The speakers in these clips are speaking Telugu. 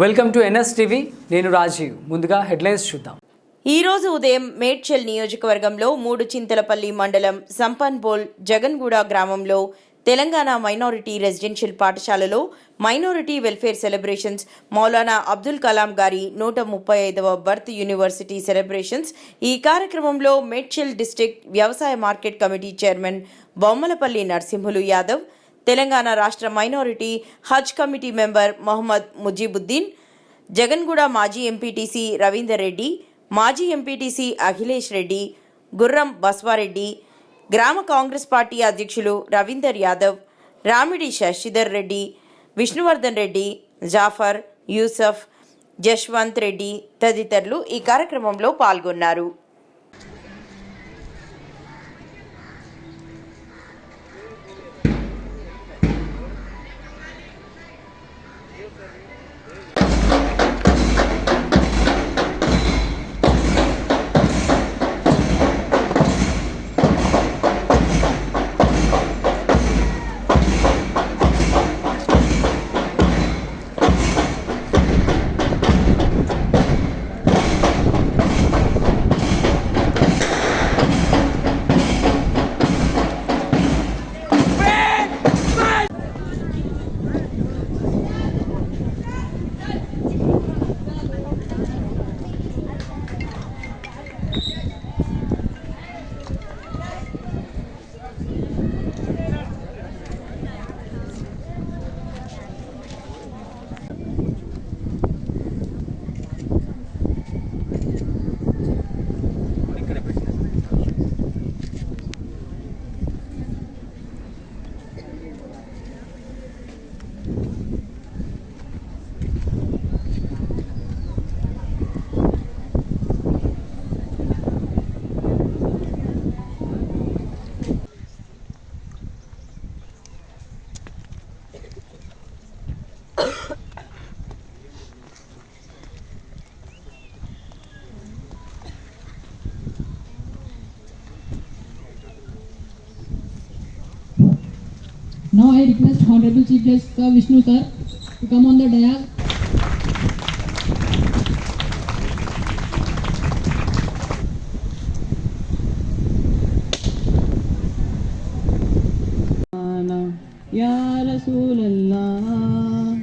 Welcome to NS TV. నేను రాజీవ్. ముందుగా హెడ్లైన్స్ చూద్దాం. ఈ రోజు ఉదయం మేడ్చల్ నియోజకవర్గంలో మూడు చింతలపల్లి మండలం సంపన్బోల్ జగన్గూడ గ్రామంలో తెలంగాణ మైనారిటీ రెసిడెన్షియల్ పాఠశాలలో minority welfare celebrations Maulana Abdul Kalam గారి నూట ముప్పై ఐదవ బర్త్ యూనివర్సిటీ సెలబ్రేషన్స్. ఈ కార్యక్రమంలో మేడ్చల్ డిస్టిక్ వ్యవసాయ market committee chairman Bommalapalli Narasimhulu Yadav Telangana రాష్ట్ర minority Haj committee member Mohammed Mujeebuddin Jaganguda మాజీ ఎంపీటీసీ రవీందర్ రెడ్డి మాజీ ఎంపీటీసీ అఖిలేష్ రెడ్డి గుర్రం బస్వారెడ్డి గ్రామ కాంగ్రెస్ పార్టీ అధ్యక్షులు రవీందర్ యాదవ్ రామిడి శశిధర్ రెడ్డి విష్ణువర్ధన్ రెడ్డి జాఫర్ యూసఫ్ జశ్వంత్ రెడ్డి తదితరులు ఈ కార్యక్రమంలో పాల్గొన్నారు. Now I request Honorable Chief Justice Ka Vishnu sir to come on the dais. या रसूल अल्लाह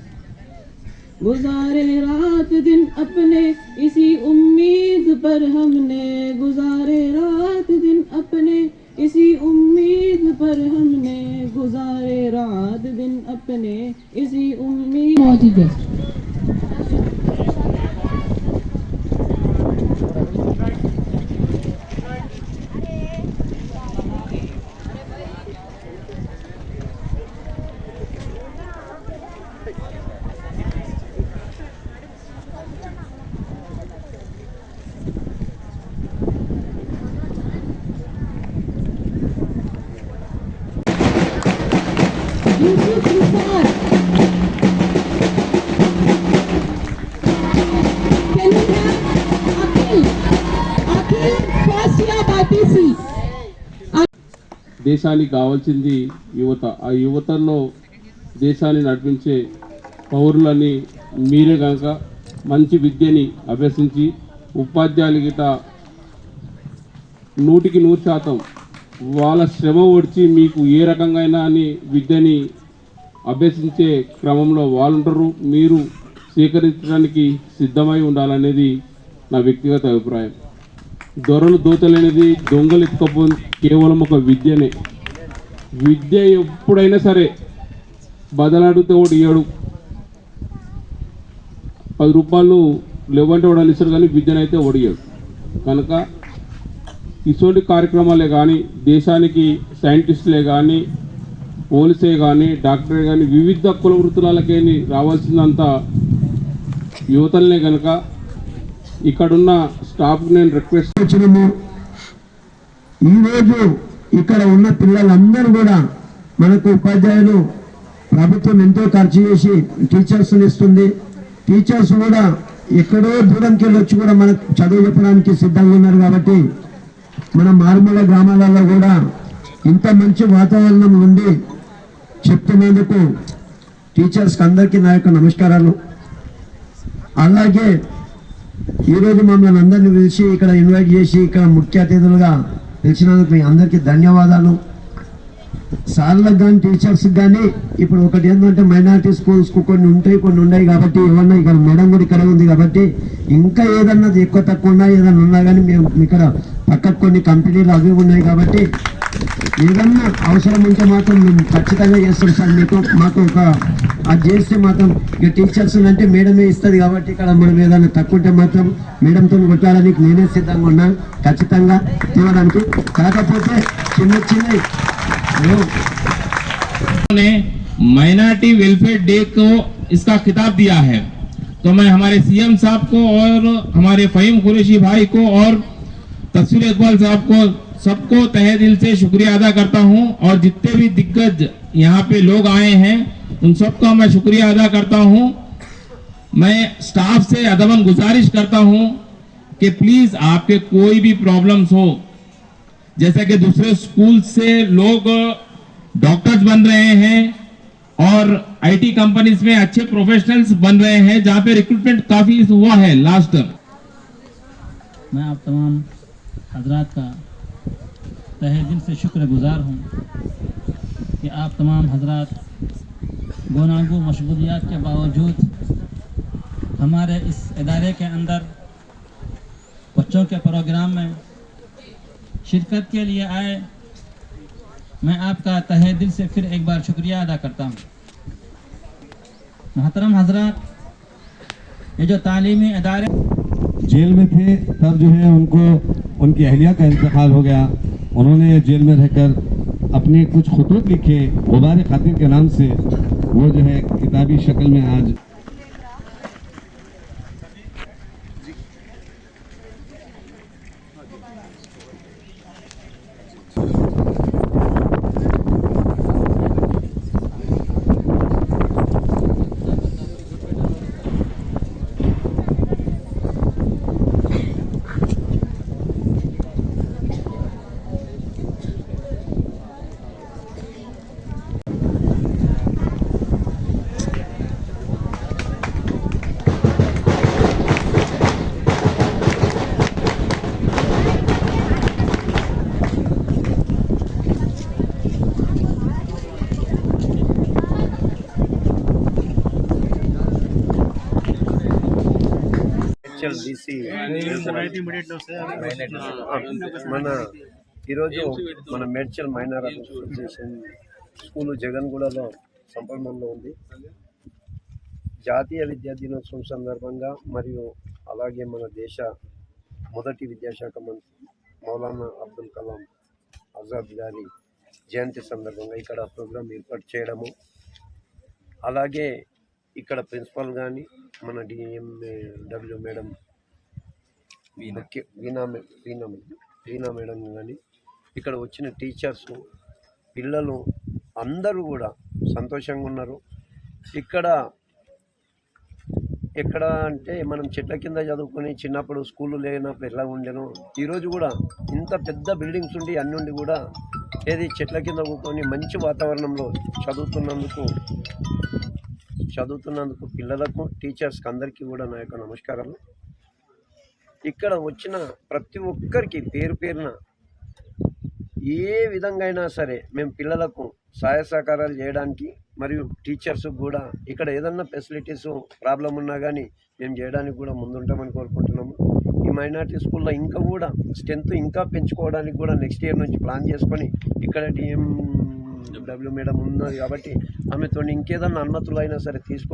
गुजारे रात दिन अपने इसी उम्मीद पर हमने गुजारे रात दिन अपने इसी उम्मीद पर हमने गुजारे रात दिन अपने इसी उम्मीद దేశానికి కావాల్సింది యువత. ఆ యువతలో దేశాన్ని నడిపించే పౌరులని మీరే కనుక మంచి విద్యని అభ్యసించి ఉపాధ్యాయులు గిట నూటికి నూరు శాతం వాళ్ళ శ్రమ ఒడిచి మీకు ఏ రకంగా అయినా అని విద్యని అభ్యసించే క్రమంలో వాళ్ళుంటారు. మీరు స్వీకరించడానికి సిద్ధమై ఉండాలనేది నా వ్యక్తిగత అభిప్రాయం. దొరలు దోతలేనిది దొంగలు ఎత్తుకపో కేవలం ఒక విద్యనే. విద్య ఎప్పుడైనా సరే బదలాడితే ఒకటి ఇయ్యడు. పది రూపాయలు లేవంటే వాడు ఇస్తాడు కానీ విద్యనైతే ఒడిగాడు కనుక ఇటువంటి కార్యక్రమాలే కానీ దేశానికి సైంటిస్టులే కానీ పోలీసే కానీ డాక్టరే కానీ వివిధ కుల వృత్తులకేని రావాల్సిందంతా యువతలనే కనుక ఇక్కడున్న స్టాఫ్ నేను రిక్వెస్ట్ వచ్చినము ఈరోజు ఇక్కడ ఉన్న పిల్లలందరూ కూడా మనకు ఉపాధ్యాయులు ప్రభుత్వం ఎంతో ఖర్చు చేసి టీచర్స్ ఇస్తుంది. టీచర్స్ కూడా ఎక్కడో దూరంకి వచ్చి కూడా మనకు చదువు చెప్పడానికి సిద్ధంగా ఉన్నారు కాబట్టి మన మారుమూల గ్రామాలలో కూడా ఇంత మంచి వాతావరణం ఉండి చెప్తున్నందుకు టీచర్స్కి అందరికీ నా యొక్క నమస్కారాలు. అలాగే ఈరోజు మమ్మల్ని అందరిని పిలిచి ఇక్కడ ఇన్వైట్ చేసి ఇక్కడ ముఖ్య అతిథులుగా పిలిచినందుకు మీ అందరికీ ధన్యవాదాలు. సార్లకు కానీ టీచర్స్కి కానీ ఇప్పుడు ఒకటి ఏంటంటే మైనారిటీ స్కూల్స్కు కొన్ని ఉంటాయి కొన్ని ఉన్నాయి కాబట్టి ఏమన్నా ఇక్కడ మేడం కూడా ఇక్కడ ఉంది కాబట్టి ఇంకా ఏదన్నా ఎక్కువ తక్కువ ఉన్నా ఏదన్నా ఉన్నా కానీ మేము ఇక్కడ పక్కకు కొన్ని కంపెనీలు అవి ఉన్నాయి కాబట్టి ఏదన్నా అవసరం ఉంటే మాత్రం మేము ఖచ్చితంగా చేస్తాం సార్. మీకు మాకు ఒక అది చేస్తే మాత్రం ఇక టీచర్స్ అంటే మేడమే ఇస్తుంది కాబట్టి ఇక్కడ మనం ఏదైనా తక్కువ ఉంటే మాత్రం మేడంతో కొట్టాడానికి నేనే సిద్ధంగా ఉన్నాను ఖచ్చితంగా తీయడానికి కాకపోతే చిన్న చిన్న ने माइनॉरिटी वेलफेयर डे को इसका खिताब दिया है तो मैं हमारे सीएम साहब को और हमारे फहीम कुरैशी भाई को और तस्वीर इकबाल साहब को सबको तहे दिल से शुक्रिया अदा करता हूं और जितने भी दिग्गज यहाँ पे लोग आए हैं उन सबका मैं शुक्रिया अदा करता हूँ। मैं स्टाफ से अदबन गुजारिश करता हूँ कि प्लीज़ आपके कोई भी प्रॉब्लम्स हो। जैसे कि दूसरे स्कूल से लोग डॉक्टर्स बन रहे हैं और आईटी कंपनीज़ में अच्छे प्रोफेशनल्स बन रहे हैं, जहाँ पे रिक्रूटमेंट काफ़ी हुआ है लास्ट मैं आप तमाम हजरात का तहे दिल से शुक्रगुजार हूँ कि आप तमाम हजरात गोनागो मशगूलियात के बावजूद हमारे इस इदारे के अंदर, बच्चों के प्रोग्राम में शिरकत के लिए आए। मैं आपका तहे दिल से फिर एक बार शुक्रिया अदा करता हूँ। मोहतरम हजरात, ये जो तालीमी इदारे जेल में थे, तब जो है उनको, उनकी अहलिया का इंतकाल हो गया। उन्होंने जेल में रहकर अपने कुछ खतूत लिखे, गुबार खातिर के नाम से वो जो है किताबी शक्ल में आज హెచ్ఎల్డిసి మన ఈరోజు మన మేడ్చల్ మైనార్ అసోసియేషన్ స్కూలు జగన్గూడలో సంపన్నంలో ఉంది. జాతీయ విద్యా దినోత్సవం సందర్భంగా మరియు అలాగే మన దేశ మొదటి విద్యాశాఖ మంత్రి మౌలానా అబ్దుల్ కలాం ఆజాద్ గారి జయంతి సందర్భంగా ఇక్కడ ప్రోగ్రాం ఏర్పాటు చేయడము. అలాగే ఇక్కడ ప్రిన్సిపల్ కానీ మన DM W madam Veena. Veena Veena madam కానీ ఇక్కడ వచ్చిన టీచర్స్ పిల్లలు అందరూ కూడా సంతోషంగా ఉన్నారు. ఇక్కడ ఎక్కడ అంటే మనం చెట్ల కింద చదువుకొని చిన్నప్పుడు స్కూళ్ళు లేనప్పుడు ఎట్లా ఉండేనో ఈరోజు కూడా ఇంత పెద్ద బిల్డింగ్స్ ఉండి అన్ని ఉండి కూడా ఏది చెట్ల కింద కూర్చొని మంచి వాతావరణంలో చదువుతున్నందుకు చదువుతున్నందుకు పిల్లలకు టీచర్స్కి అందరికీ కూడా నా యొక్క నమస్కారాలు. ఇక్కడ వచ్చిన ప్రతి ఒక్కరికి పేరు పేరున ఏ విధంగా అయినా సరే మేము పిల్లలకు సహాయ సహకారాలు చేయడానికి మరియు టీచర్స్ కూడా ఇక్కడ ఏదన్నా ఫెసిలిటీస్ ప్రాబ్లం ఉన్నా కానీ మేము చేయడానికి కూడా ముందుంటామని కోరుకుంటున్నాము. ఈ మైనార్టీ స్కూల్లో ఇంకా కూడా స్ట్రెంత్ ఇంకా పెంచుకోవడానికి కూడా నెక్స్ట్ ఇయర్ నుంచి ప్లాన్ చేసుకొని ఇక్కడ డిఎం డబ్ల్యూ మేడం ఉన్నది కాబట్టి ఆమెతో ఇంకేదన్నా అనుమతులు అయినా సరే తీసుకొని